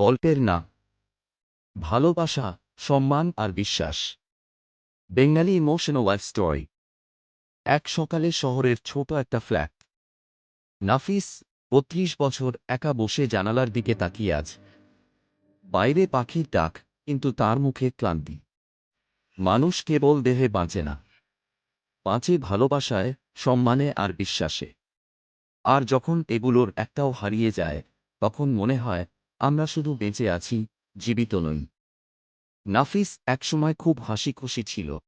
গল্পের নাম ভালোবাসা, সম্মান আর বিশ্বাস। Bengali emotional life story. এক সকালে শহরের ছোট একটা ফ্ল্যাট। নাফিস, বত্রিশ বছর একা বসে জানালার দিকে তাকিয়ে আজ বাইরে পাখির ডাক, কিন্তু তার মুখে ক্লান্তি। মানুষ কেবল দেহে বাঁচে না। বাঁচে ভালোবাসায়, সম্মানে আর বিশ্বাসে। আর যখন এগুলোর একটাও হারিয়ে যায়, তখন মনে হয় আমরা শুধু বেঁচে আছি, জীবিত নই। নাফিস একসময় খুব হাসি খুশি ছিল।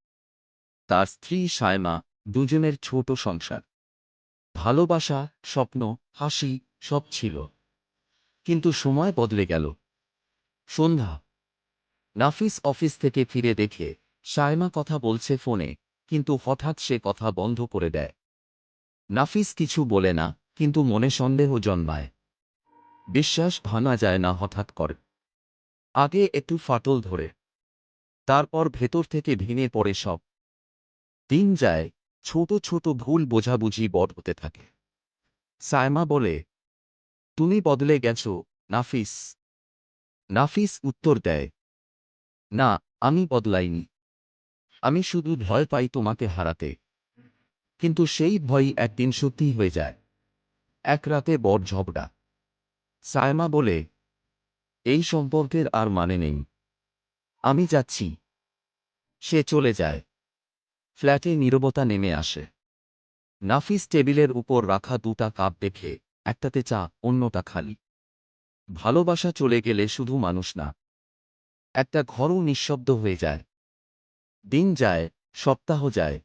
তার স্ত্রী সায়মা দুজনের ছোট সংসার। ভালোবাসা, স্বপ্ন, হাসি সব ছিল। কিন্তু সময় বদলে গেল। সন্ধ্যা। নাফিস অফিস থেকে ফিরে দেখে সায়মা কথা বলছে ফোনে, কিন্তু হঠাৎ সে কথা বন্ধ করে দেয়। নাফিস কিছু বলে না, কিন্তু মনে সন্দেহ জন্মায়। বিশ্বাস ভাঙা যায় না হঠাৎ করে। আগে একটু ফাটল ধরে। তারপর ভেতর থেকে ভেঙে পড়ে সব। দিন যায়, ছোট ছোট ভুল বোঝাবুঝি বড় হতে থাকে। সায়মা বলে, তুমি বদলে গেছ, নাফিস। নাফিস উত্তর দেয়, না, আমি বদলাইনি। আমি শুধু ভয় পাই তোমাকে হারাতে। কিন্তু সেই ভয় একদিন সত্যি হয়ে যায়। এক রাতে বড় ঝগড়া। সায়মা বলে, এই সম্পর্কের আর মানে নেই। আমি যাচ্ছি। সে চলে যায়। ফ্ল্যাটে নীরবতা নেমে আসে। নাফিস টেবিলের উপর রাখা দুটা কাপ দেখে, একটাতে চা, অন্যটা খালি। ভালোবাসা চলে গেলে শুধু মানুষ না। একটা ঘরও নিঃশব্দ হয়ে যায়। দিন যায়, সপ্তাহ যায়।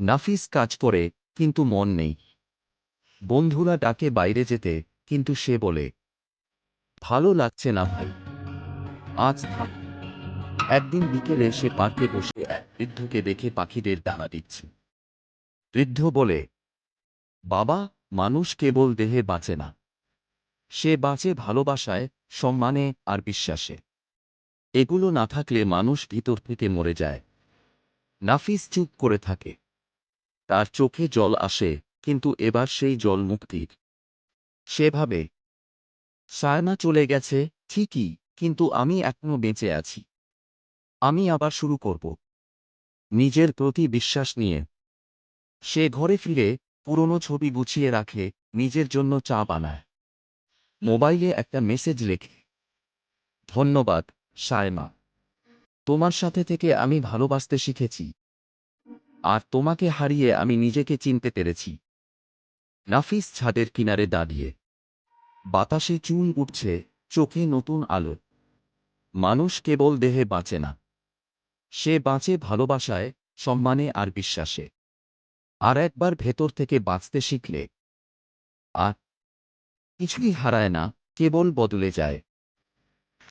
নাফিস কাজ করে, কিন্তু মন নেই। বন্ধুরা ডাকে বাইরে যেতে কিন্তু সে বলে, ভালো লাগছে না ভাই। আজ থাক। একদিন বিকেলে সে পার্কে বসে এক বৃদ্ধকে দেখে পাখিদের ডানা দিচ্ছে। বৃদ্ধ বলে, বাবা, মানুষ কেবল দেহে বাঁচে না। সে বাঁচে ভালোবাসায়, সম্মানে আর বিশ্বাসে। এগুলো না থাকলে মানুষ ভিতর থেকে মরে যায়। নাফিস চুপ করে থাকে। তার চোখে জল আসে, কিন্তু এবার সেই জল মুক্তির সে ভাবে সায়না চলে গেছে, ঠিকই, কিন্তু আমি এখনও বেঁচে আছি। আমি আবার শুরু করব। নিজের প্রতি বিশ্বাস নিয়ে। সে ঘরে ফিরে, পুরনো ছবি গুছিয়ে রাখে, নিজের জন্য চা বানায়। মোবাইলে একটা মেসেজ লেখে। ধন্যবাদ সায়মা তোমার সাথে থেকে আমি ভালোবাসতে শিখেছি। আর তোমাকে হারিয়ে আমি নিজেকে চিনতে পেরেছি। নাফিস ছাদের কিনারে দাঁড়িয়ে। বাতাসে চুল উঠছে চোখে নতুন আলো। মানুষ কেবল দেহে বাঁচে না। সে বাঁচে ভালোবাসায়, সম্মানে আর বিশ্বাসে। আর একবার ভেতর থেকে বাঁচতে শিখলে, আর কিছুই হারায় না, কেবল বদলে যায়।